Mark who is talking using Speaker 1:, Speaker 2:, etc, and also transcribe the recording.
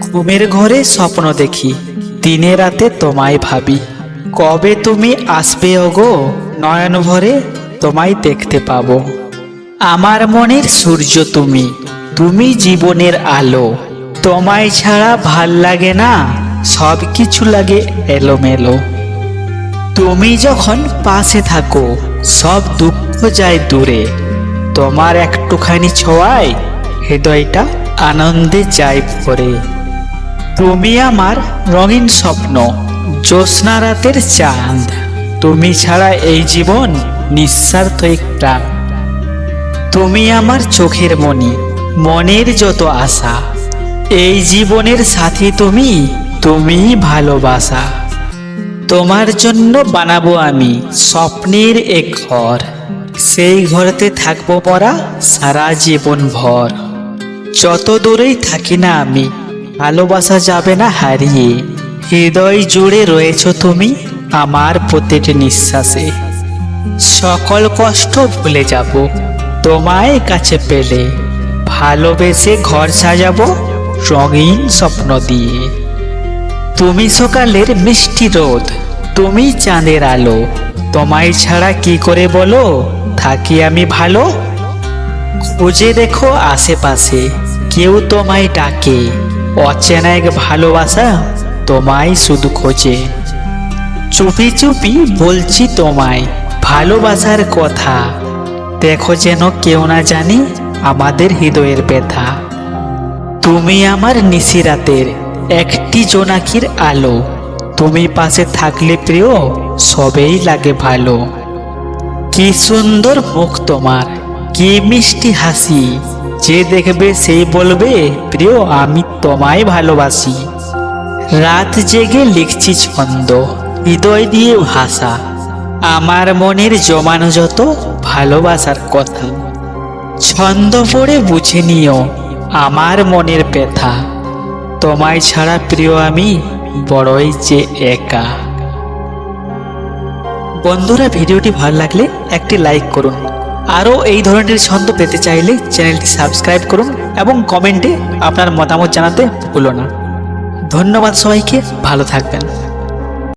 Speaker 1: ঘুমের ঘরে স্বপ্ন দেখি, দিনে রাতে তোমায় ভাবি। কবে তুমি আসবে ওগো? নয়ন ভরে তোমায় দেখতে পাবো। আমার মনের সূর্য তুমি তুমি জীবনের আলো। তোমায় ছাড়া ভালো লাগে না, সব কিছু লাগে এলোমেলো। তুমি যখন পাশে থাকো, সব দুঃখ যায় দূরে। তোমার একটুখানি ছোঁয়ায়, হৃদয়টা আনন্দে যায় ভরে। তুমি আমার রঙিন স্বপ্ন জ্যোৎস্না রাতের চাঁদ। তুমি ছাড়া এই জীবন নিঃস্বার্থ একটা। তুমি আমার চোখের মনি মনের যত আশা, এই জীবনের সাথী তুমি তুমি ভালোবাসা। তোমার জন্য বানাবো আমি স্বপ্নের এক ঘর, সেই ঘরেতে থাকব পরা সারা জীবন ভর যত দূরেই থাকি না আমি ভালোবাসা যাবে না হারিয়ে। হৃদয় জুড়ে রয়েছ তুমি আমার প্রতিটি নিঃশ্বাসে। সকল কষ্ট ভুলে যাব তোমায় কাছে পেলে। ভালোবেসে ঘর সাজাবো রঙিন স্বপ্ন দিয়ে। তুমি সকালের মিষ্টি রোদ, তুমি চাঁদের আলো। তোমায় ছাড়া কি করে বলো, থাকি আমি ভালো? খুঁজে দেখো আশেপাশে, কেউ তোমায় ডাকে। অচেনা এক ভালোবাসা তোমায় শুধু খোঁজে। চুপি চুপি বলছি তোমায়, ভালোবাসার কথা। দেখো যেন কেউ না জানি আমাদের হৃদয়ের ব্যথা। তুমি আমার নিশিরাতের একটি জোনাকির আলো। তুমি পাশে থাকলে প্রিয়, সবেই লাগে ভালো। কি সুন্দর মুখ তোমার কি মিষ্টি হাসি। যে দেখবে সেই বলবে, প্রিয়, আমি তোমায় ভালোবাসি। রাত জেগে লিখছি ছন্দ, হৃদয় দিয়ে ভাষা। আমার মনের জমানো যত ভালোবাসার কথা। ছন্দ পড়ে বুঝে নিও, আমার মনের ব্যথা। তোমায় ছাড়া, প্রিয়, আমি বড়ই যে একা। বন্ধুরা, ভিডিওটি ভালো লাগলে একটি লাইক করুন। আরও এই ধরনের ছন্দ পেতে চাইলে চ্যানেলটি সাবস্ক্রাইব করুন এবং কমেন্টে আপনার মতামত জানাতে ভুলো না। ধন্যবাদ সবাইকে, ভালো থাকবেন।